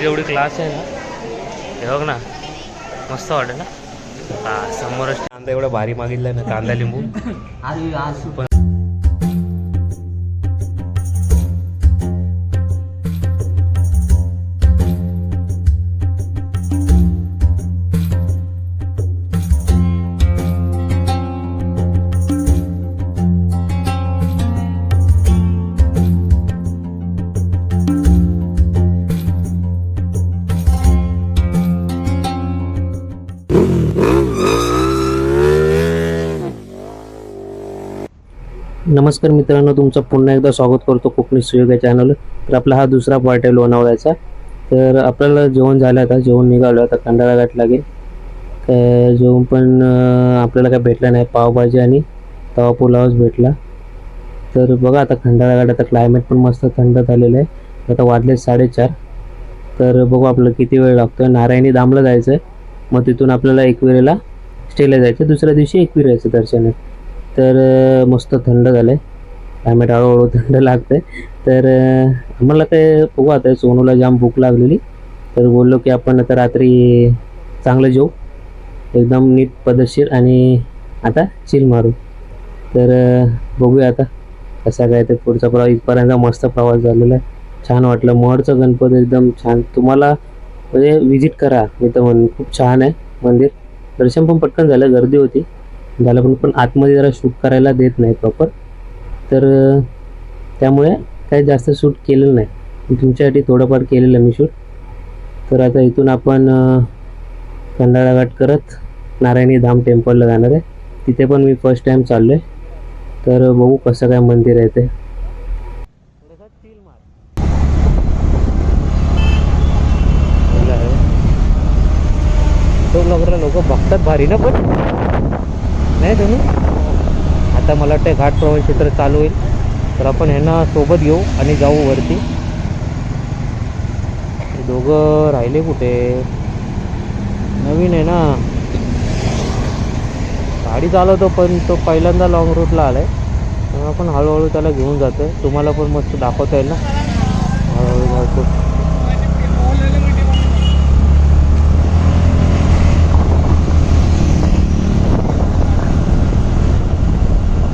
जेवढी क्लास आहे ना. हे बघ ना मस्त वाटेल ना. हा समोरच कांदा एवढा भारी मागितलाय ना कांदा लिंबू. पण नमस्कार मित्रांनो तुमचं पुन्हा एकदा स्वागत करतो कोकणी सुयोग या चॅनल तर आपला हा दुसरा पार्ट आहे लोणावळ्याचा. तर आपल्याला जेवण झालं आता जेवण निघालं आता खंडाळा घाट लागेल. तर जेवण पण आपल्याला काय भेटलं नाही पावभाजी आणि तवा पुलावच भेटला. तर बघा आता खंडाळा घाट आता क्लायमेट पण मस्त थंड झालेलं आहे. आता वाजले साडेचार. तर बघू आपलं किती वेळ लागतो नारायणी दामला जायचं आहे मग तिथून आपल्याला एकविरेला स्टेला जायचं दुसऱ्या दिवशी एकविरा यायचं दर्शनात तर मस्त थंड झालं आहे क्लायमेट हळूहळू थंड लागतं आहे तर आम्हाला काय बघू आता सोनूला जाम भूक लागलेली. तर बोललो की आपण आता रात्री चांगलं जेऊ. एकदम नीट पद्धतशीर आणि आता चिल मारू. तर बघूया आता कसा काय ते पुढचा प्रवास इथपर्यंत मस्त प्रवास झालेला आहे. छान वाटलं. मोहरचं गणपती एकदम छान. तुम्हाला म्हणजे विजिट करा. मी तर म्हणून खूप छान आहे मंदिर. दर्शन पण पटकन झालं गर्दी होती. झालं पण पण आतमध्ये जरा शूट करायला देत नाही प्रॉपर तर त्यामुळे काही जास्त शूट केलेलं नाही. मी तुमच्यासाठी थोडंफार केलेलं मी शूट तर आता इथून आपण कंडाळाघाट करत नारायणी धाम टेम्पलला जाणार आहे. तिथे पण मी फर्स्ट टाइम चाललो आहे तर बघू कसं काय मंदिर आहे ते. लोक बघतात भारी ना पण. नाही तुम्ही आता मला वाटतं घाट प्रवास क्षेत्र चालू होईल. तर आपण ह्यांना सोबत घेऊ आणि जाऊ वरती. दोघं राहिले कुठे? नवीन आहे ना. गाडी चालवतो पण तो पहिल्यांदा लॉंग रूटला आला आहे आपण हळूहळू त्याला घेऊन जातो तुम्हाला पण मस्त दाखवता येईल ना. हळूहळू जातो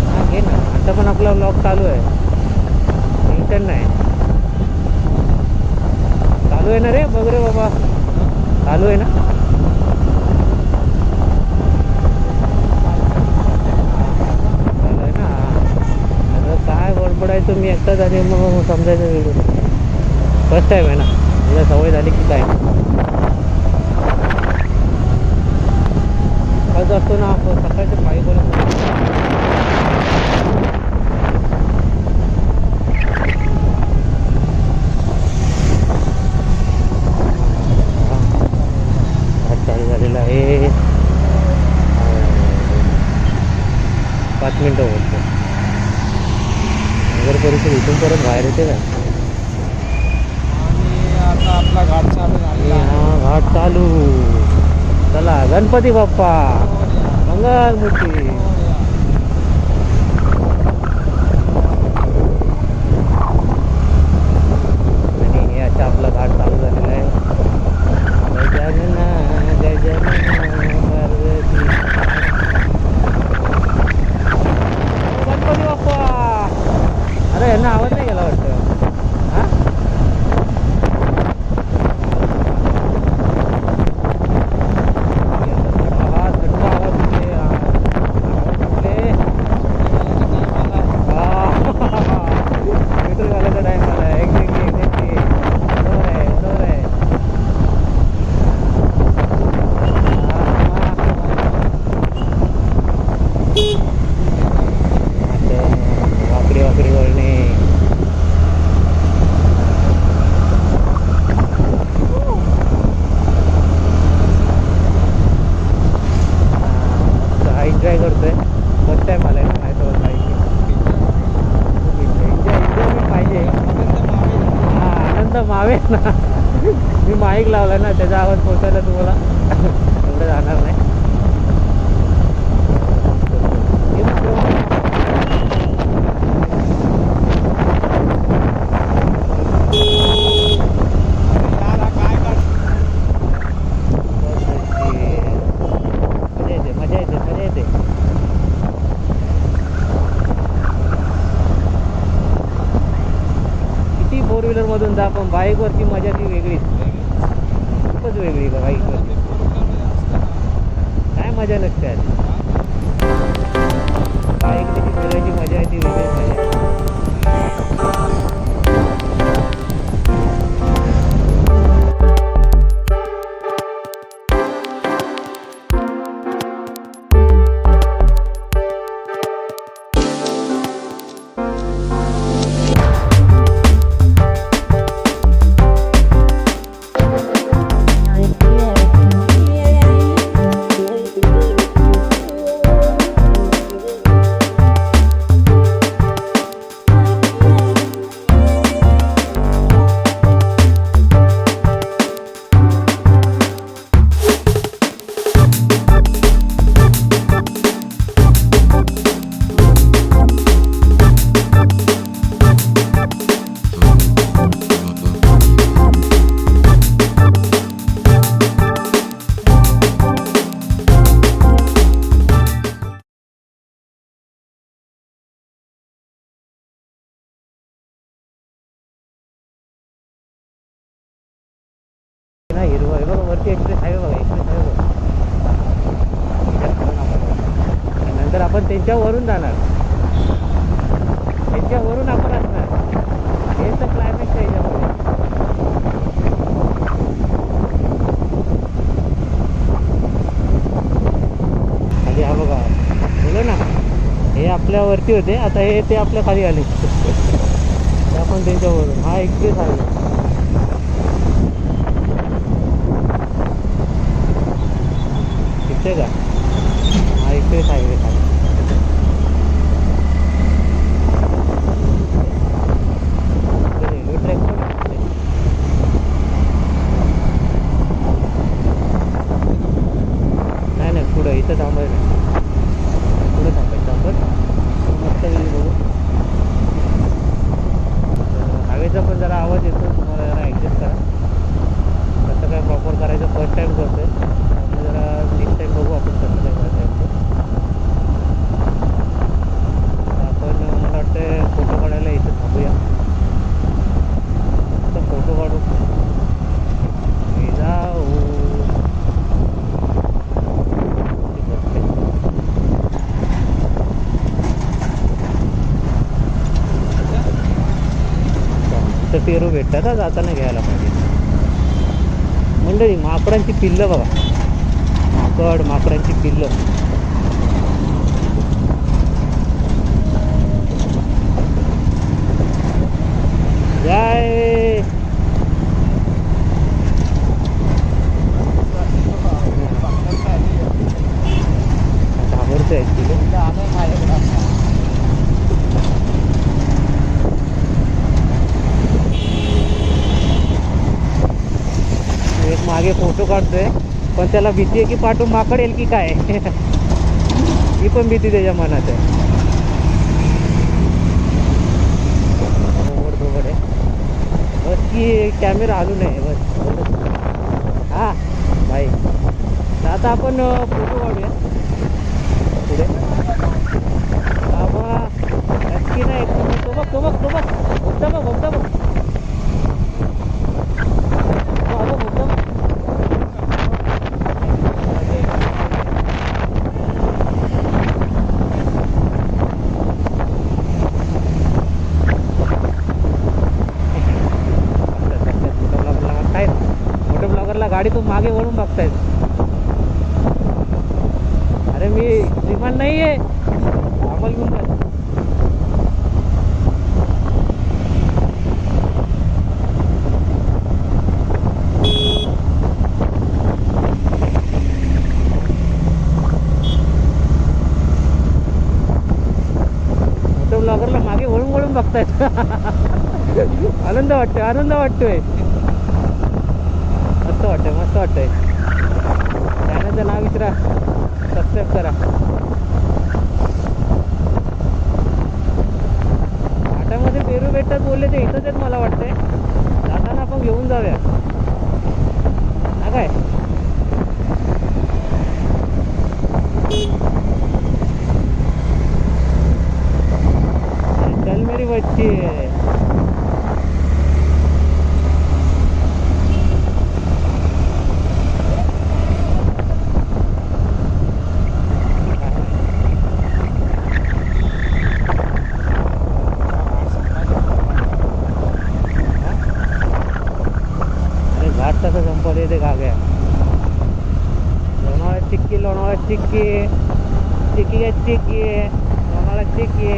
हा घे ना आता ब्लॉक चालू आहे. टेन्शन नाही. चालू आहे ना रे? बघ रे बाबा. चालू आहे ना? चालू आहे ना? आता काय बडबडायचं मी एकटाच आणि मग समजायचं वेगळं. फर्स्ट टाईम आहे ना? मला सवय झाली की काय? असतो ना आपण. सकाळचं पायी बोलत घाट चालू झालेला आहे पाच मिनटं होत नगर परिषद इथून परत बाहेर येते आणि आता आपला घाट चालू हा घाट चालू. चला गणपती बाप्पा. मंगल मूर्ती आणि हे आता आपला घाट चालू झालेला आहे गजानना गजानना पार्वती गणपती बाप्पा अरे यांना आवाज नाही गेला वाटतं हा आवाज थंड आवाज येते. आवाज कुठले? हा. पेट्रोल घालायचा टाइम आला एक्झॅक्टली एक्झॅक्टली बरोबर आहे बरोबर आहे आता वाकडी वाकडी वळणे एन्जॉय करतोय फर्स्ट टाइम आलाय ना माझ्यासोबत बाईक एन्जॉय एन्जॉयमेंट पाहिजे हा आनंद मावे ना मी माईक लावला ना त्याचा आवाज पोचायला तुम्हाला. एवढं जाणार नाही. त्यांच्यावरून जाणार. त्यांच्यावरून आपण असणार. हे तर क्लायमेट आहे याच्यामध्ये खाली हा बघा. बोलो ना. हे आपल्यावरती होते. आता हे ते आपल्या खाली आले. ते आपण त्यांच्यावरून. हा एक्सप्रेस आहे दिसते का हा एक्सप्रेस आहे खाली इथे रेल्वे ट्रॅक पण आहे. नाही नाही पुढं इथं थांबायचं पुढे थांबायचं आपण. मस्त वेळी बघू. हवेचा पण जरा आवाज येतो तुम्हाला जरा ॲडजस्ट करा. कसं काय प्रॉपर करायचं फर्स्ट टाईम करतोय त्यामुळे जरा नेक्स्ट टाईम बघू आपण कसं काय करायचं आहे ते. तर आपण मला वाटतं फोटो काढायला इथं थांबूया तर फोटो काढू हे जाऊ इथं पेरू भेटतात हा जाताना घ्यायला पाहिजे? मंडळी माकडांची पिल्लं बघा. माकड माकडांची पिल्लं जय घाबरतोय ऍक्च्युली एक मागे फोटो काढतोय पण त्याला भीती आहे की पाठवून माकड येईल की काय? ही पण भीती त्याच्या मनात आहे. आहे. बस की कॅमेरा आलो नाही बस. हा बाई. आता आपण फोटो काढूया. पुढे बाबा नक्की नाही तो बघ तो बघ तो बघ होता बघ होता बघ बाबा होता बघ मोठ्या ब्लॉगरला काय मोठ्या ब्लॉगरला गाडीतून मागे वळून बघतायत अरे मी श्रीमान नाही आहे आम्हाला घेऊन जा मोठ्या ब्लॉगरला मागे वळून आनंद वाटतोय आनंद वाटतोय. मस्त वाटतंय मस्त वाटतंय चॅनलचं नाव विचारा सबस्क्राईब करा घाटामध्ये पेरू भेटतात बोलले ते इथंच आहेत मला वाटतंय जाताना आपण घेऊन जाऊया हा काय अरे चल मेरी बच्ची कसं संपवले ते गाग्या लोणावळा चिक्की लोणावळा चिक्की चिक्की आहे चिक्की लोणावळा चिक्की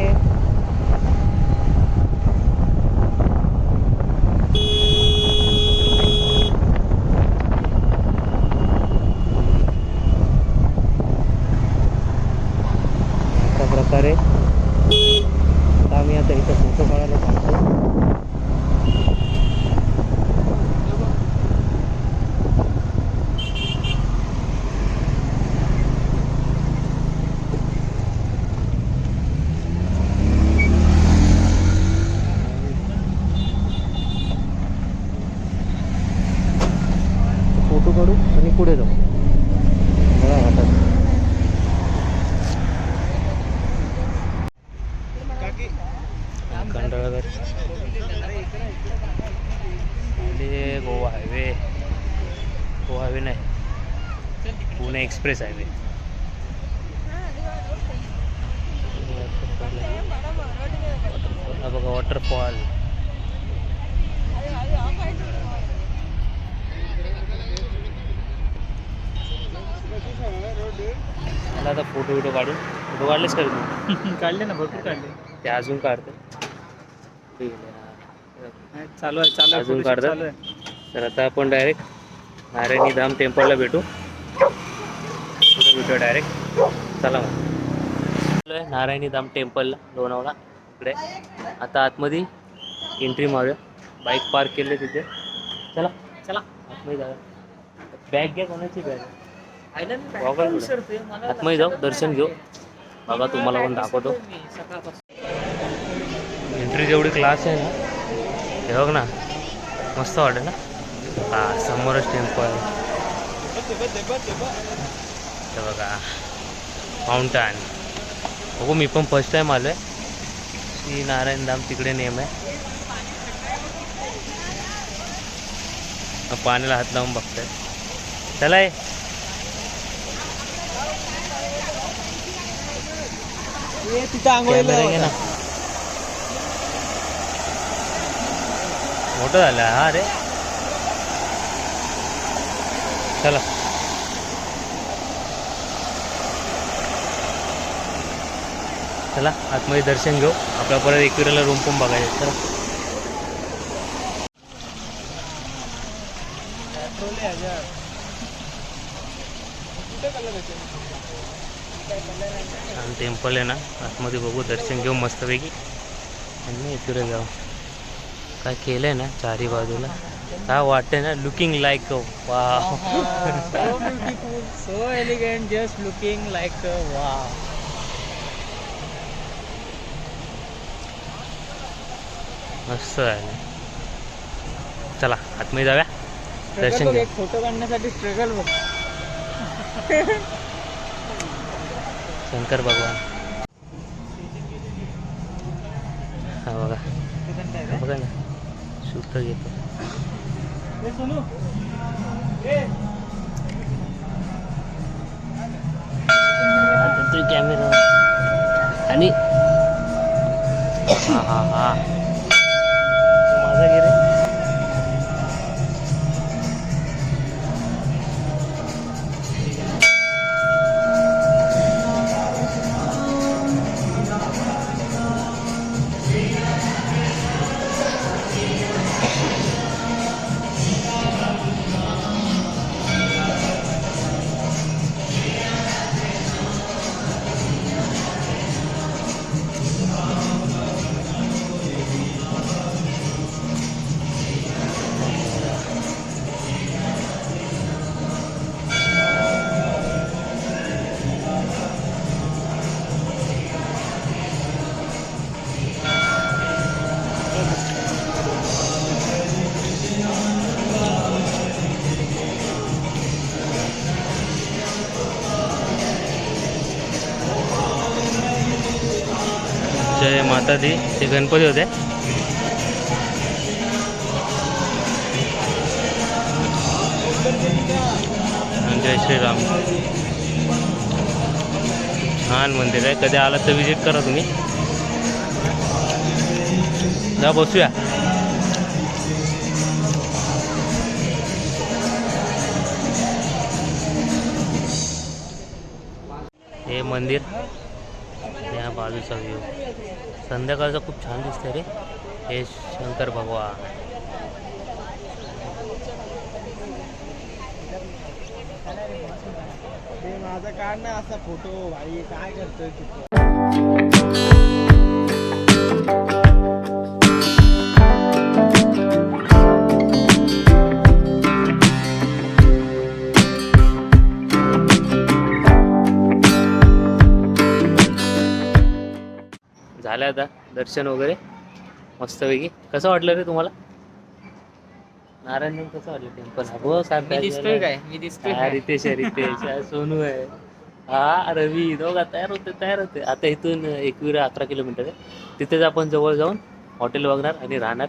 अशा प्रकारे आता आम्ही आता इथं फोटो काढायला सांगतो फोटो काढू आणि पुढे जाऊ बघा घाटात खंडाळागड इकडे गोवा हायवे गोवा हायवे नाही पुणे एक्सप्रेस हायवे हा बघा वॉटरफॉल मला आता फोटो बिटो काढून. फोटो काढलेच का तू? काढले ना भरपूर काढले. ते अजून काढते. चालू आहे चालू आहे अजून काढतात? आहे. तर आता आपण डायरेक्ट नारायणी धाम टेम्पलला भेटू. कुठे भेटू डायरेक्ट चला मग. नारायणी धाम टेम्पलला लोणावळा. इकडे. आता आतमध्ये एंट्री मारूया. बाईक पार्क केले तिथे. चला चला. आतमध्ये जाऊया. बॅग घ्या कोणाची बॅग Goggle आतमध्ये जाऊ दर्शन घेऊ. बघा तुम्हाला पण दाखवतो. एंट्री जेवढी क्लास आहे ना हे बघ ना मस्त वाटेल ना? हा समोरच टेम्पल हे बघा. माउंटन बघू मी पण फर्स्ट टाईम आलो आहे श्री नारायण धाम तिकडे नेम आहे. पाण्याला हात लावून बघताय. चला घे ना. मोठं झालं. हा रे. चला. चला आतमध्ये दर्शन घेऊ. आपल्या परत एकविराला रूम पण बघायचं चला. छान टेम्पल आहे ना. आतमध्ये बघू दर्शन घेऊ मस्तपैकी. आणि एकविरा जाऊ. काय केलंय ना चारी बाजूला. काय वाटतंय ना looking like wow so elegant just looking like wow मस्त आहे. चला आतमध्ये जाऊया. दर्शन घ्या फोटो काढण्यासाठी स्ट्रगल बघ. शंकर भगवान. हा बघा. बघा ना. शूट घेतो. कॅमेरा आणि हा हा हा. माझा माता ती ते गणपती होते. जय श्रीराम. छान मंदिर आहे. कधी आलं तर विजिट करा तुम्ही. जा बसूया. हे मंदिर या बाजूचा व्ह्यू संध्याकाळचं खूप छान दिसतंय रे. हे शंकर भगवान. माझा काढ ना असा फोटो भाई. काय करतोय झालं आता दर्शन वगैरे मस्तपैकी. कसं वाटलं रे तुम्हाला? नारायण कसं वाटलं टेम्पल हो मी दिसतोय काय? मी दिसतोय हा काय? रितेश आहे रितेश हा सोनू आहे. हा रवी दोघा तयार होते तयार होते. आता इथून एकविरा अकरा किलोमीटर आहे. तिथेच आपण जवळ जाऊन हॉटेल बघणार आणि राहणार.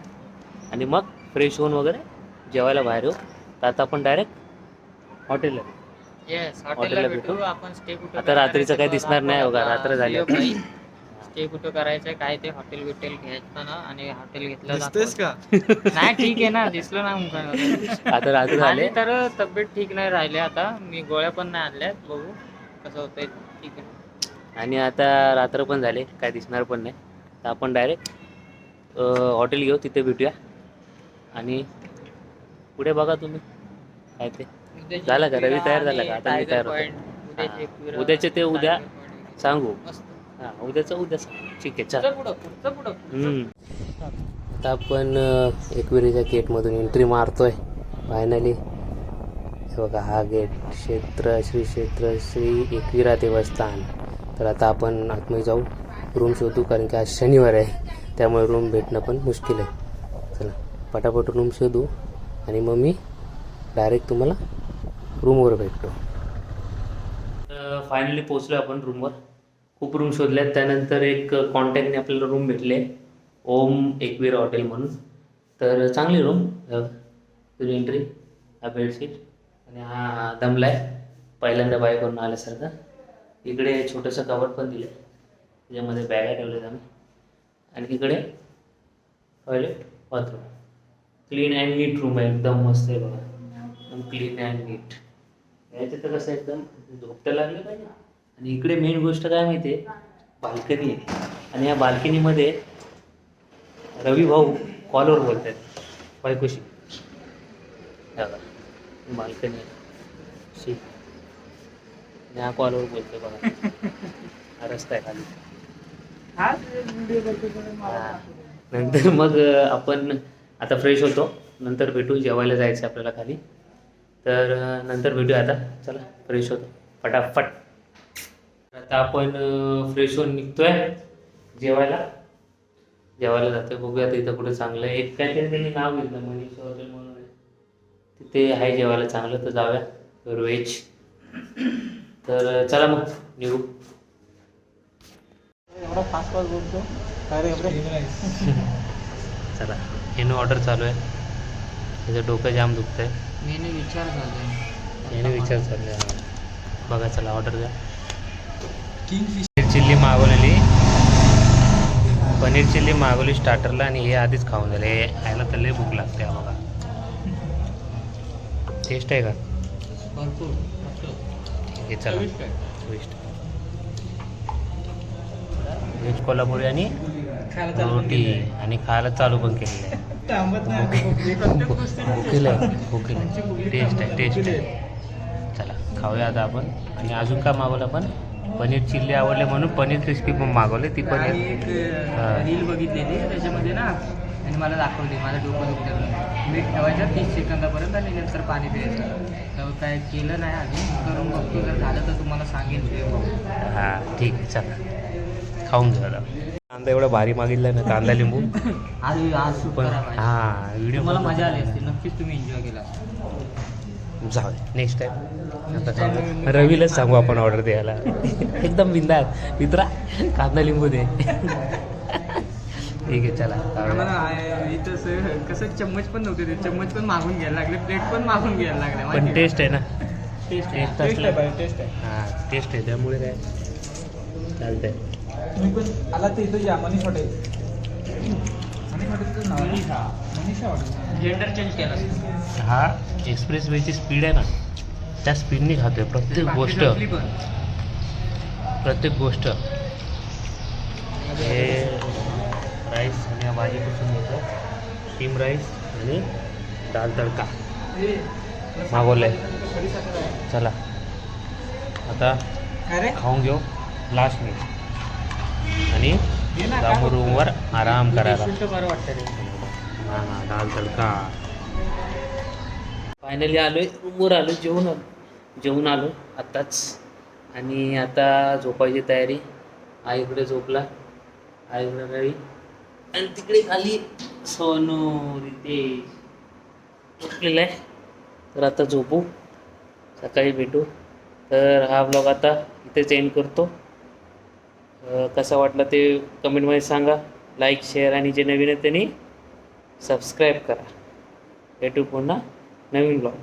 आणि मग फ्रेश होऊन वगैरे जेवायला बाहेर येऊ. तर आता आपण डायरेक्ट हॉटेलला येस हॉटेलला हॉटेलला भेटू. भेटू. आपण स्टे कुठं आता रात्रीचं काही दिसणार नाही बघा, रात्र झाली. स्टे कुठं करायचं काय ते हॉटेल बिटेल घ्यायचं ना आणि हॉटेल घेतलं दिसतेस का. नाही ठीक आहे ना दिसलं ना. आता रात्र झाले आणि तर तब्येत ठीक नाही राहिली आता मी गोळ्या पण नाही आणल्यात बघू कसं होतंय ठीक आहे आणि आता रात्र पण झाले काय दिसणार पण नाही तर आपण डायरेक्ट हॉटेल घेऊ तिथे भेटूया आणि पुढे बघा तुम्ही काय ते उद्याची झालं का? रवी तयार झाला का? आता मी Tiger तयार होतो. Point, उद्याची हा. ते उद्या Tiger Point. सांगू मस्त. हां उद्याचं उद्या ठीक आहे चल. पुढं, हम्म. आता आपण अ, एकविरीच्या गेटमधून एंट्री मारतोय फायनली बघा हा गेट क्षेत्र श्री क्षेत्र श्री एकविरा देवस्थान. तर आता आपण आतमध्ये जाऊ रूम शोधू कारण की आज शनिवार आहे त्यामुळे रूम भेटणं पण मुश्किल आहे. चला पटापट रूम शोधू आणि मग मी डायरेक्ट तुम्हाला रूमवर भेटतो. फायनली पोचलो आपण रूमवर खूप रूम शोधल्यात. त्यानंतर एक कॉन्टॅक्टने आपल्याला रूम भेटले. ओम एकवीर हॉटेल म्हणून. तर चांगली रूम तुझी एंट्री हा बेडशीट आणि हा दमला आहे पहिल्यांदा बाय करून आल्यासारखं. इकडे छोटंसं कवर पण दिलं त्याच्यामध्ये बॅगा ठेवल्यात आम्ही. आणि इकडे टॉयलेट बाथरूम क्लीन अँड नीट रूम आहे. एकदम मस्त आहे बघा. एकदम क्लीन अँड नीट याच्यात तर कसं एकदम झोपता लागलं पाहिजे. आणि इकडे मेन गोष्ट काय माहिती आहे बाल्कनी आहे. आणि या बाल्कनीमध्ये रवी भाऊ कॉलवर बोलत आहेत बायकोशी बाल्कनी. शी. आणि हा कॉलवर बोलतोय बघा. हा रस्ता आहे खाली. हा. नंतर मग आपण आता फ्रेश होतो. नंतर भेटू. जेवायला जायचं आपल्याला खाली. तर नंतर भेटूया आता. चला फ्रेश होतो. फटाफट. आता आपण फ्रेश होऊन निघतोय जेवायला. जेवायला जातोय बघूया आता इथं कुठं चांगलं आहे. एक काहीतरी त्यांनी नाव घेतलं मनीष हॉटेल म्हणून आहे. तिथे आहे जेवायला चांगलं तर जाऊया. व्हेज तर चला मग निघू. एवढा फास्ट फास्ट बोलतो. चला मेनू ऑर्डर चालू आहे. त्याचं डोकं जाम दुखतंय. मेनू विचार झालाय याने विचार चालले बघा चला ऑर्डर द्या. पनीर चिल्ली मागवलेली. पनीर चिल्ली मागवली स्टार्टरला आणि हे आधीच खाऊन झाले. हे खायला तर लय भूक लागते हा बघा. टेस्ट आहे का? चला. व्हेज कोल्हापुरी आणि रोटी आणि खायला चालू पण केलेलं आहे. भुकेल भुकेल टेस्ट आहे. टेस्ट आहे. चला खाऊया आता आपण. आणि अजून काय मागवलं आपण? पनीर चिल्ली आवडले म्हणून पनीर क्रिस्पी पण मागवले ती हा. रील बघितलेली त्याच्यामध्ये ना. आणि मला दाखवली माझं डोकं दुखलं मीठ ठेवायचं तीस सेकंदापर्यंत आणि नंतर पाणी प्यायचं. तर काय केलं नाही आधी करून बघतो. जर झालं तर तुम्हाला सांगेन ते. हां ठीक आहे चला. खाऊन आता कांदा एवढा भारी मागितला ना कांदा लिंबू. आज आज पण पाहिजे. हां व्हिडिओ तुम्हाला मजा आली असते. नक्कीच तुम्ही एन्जॉय केला. जाऊ नेक्स्ट टाइम आता काय रवीलाच सांगू आपण ऑर्डर द्यायला. एकदम बिंदास. मित्रा कांदा लिंबू दे. ठीक आहे चला. इथं कसं चम्मच पण नव्हते ते. चम्मच पण मागून घ्यायला लागले. प्लेट पण मागून घ्यायला लागले. पण टेस्ट आहे ना. टेस्ट टेस्ट आहे. पाहिजे टेस्ट आहे. हां टेस्ट आहे. त्यामुळे काय? चालतंय. तुम्ही पण आला तर इथं या. मनीष हॉटेल. मनीष हॉटेलचं नाव आहे. मनीषा हॉटेल. जेंडर चेंज केला हा एक्सप्रेस वेची स्पीड आहे ना. त्या स्पीडने खातोय प्रत्येक गोष्ट. प्रत्येक गोष्ट. हे राईस आणि या भाजीपासून येतं. स्टीम राईस आणि दाल तडका. मागवलंय. चला. आता खाऊन घेऊ. लास्ट मी आणि रूमवर आराम करायला. बरं वाटतं हां हां दाल तडका. फायनली आलोय रूमवर आलो जेवून आलो जेवून आलो आत्ताच. आणि आता झोपायची तयारी. आईकडे झोपला आईकडे रवी आणि तिकडे खाली सोनू रितेश. उठलेला आहे. तर आता झोपू. सकाळी भेटू. तर हा ब्लॉग आता इथेच एंड करतो. कसा वाटला ते कमेंटमध्ये सांगा. लाईक शेअर आणि जे नवीन आहे त्यांनी सबस्क्राईब करा. भेटू पुन्हा नवीन ब्लॉग